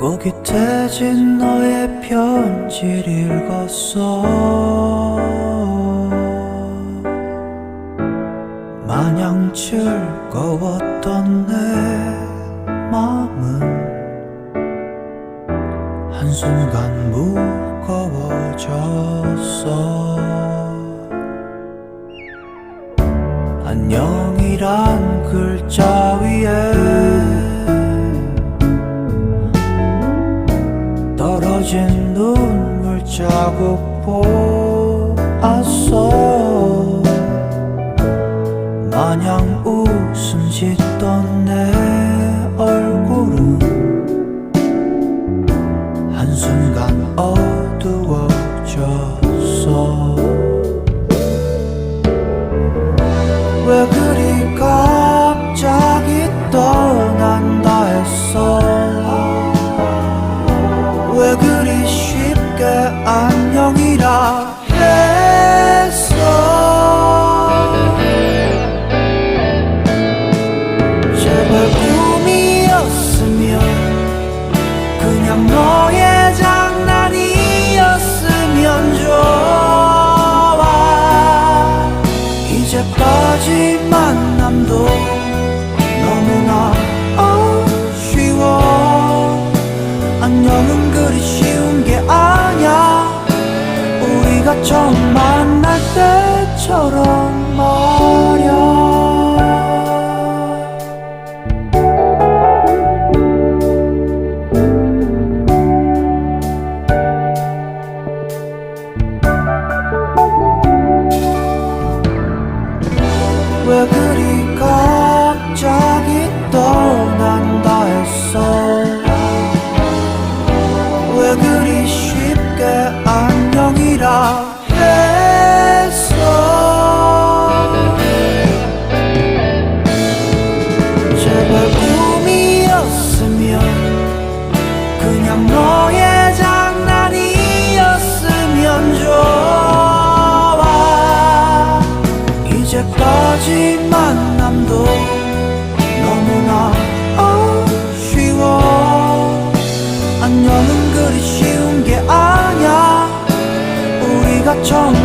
또깃해진 너의 편지를 읽었어. 마냥 즐거웠던 내 마음은 한순간 무거워졌어. 안녕이란 글자 떨어진 눈물 자국 보았어. 마냥 웃음 짓던 내 얼굴은 한순간 어두워졌어 왜 그리 쉽게 안녕이라 했어? 제발 꿈이었으면 그냥 너 처음 만날 때처럼 말야. 왜 그리 그냥 너의 장난이었으면 좋아. 이제까지 만남도 너무나 아쉬워. 안녕은 그리 쉬운 게 아냐 우리가 처음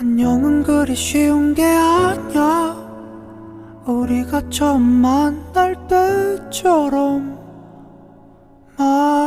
안녕은 그리 쉬운 게 아냐 우리가 처음 만날 때처럼. 말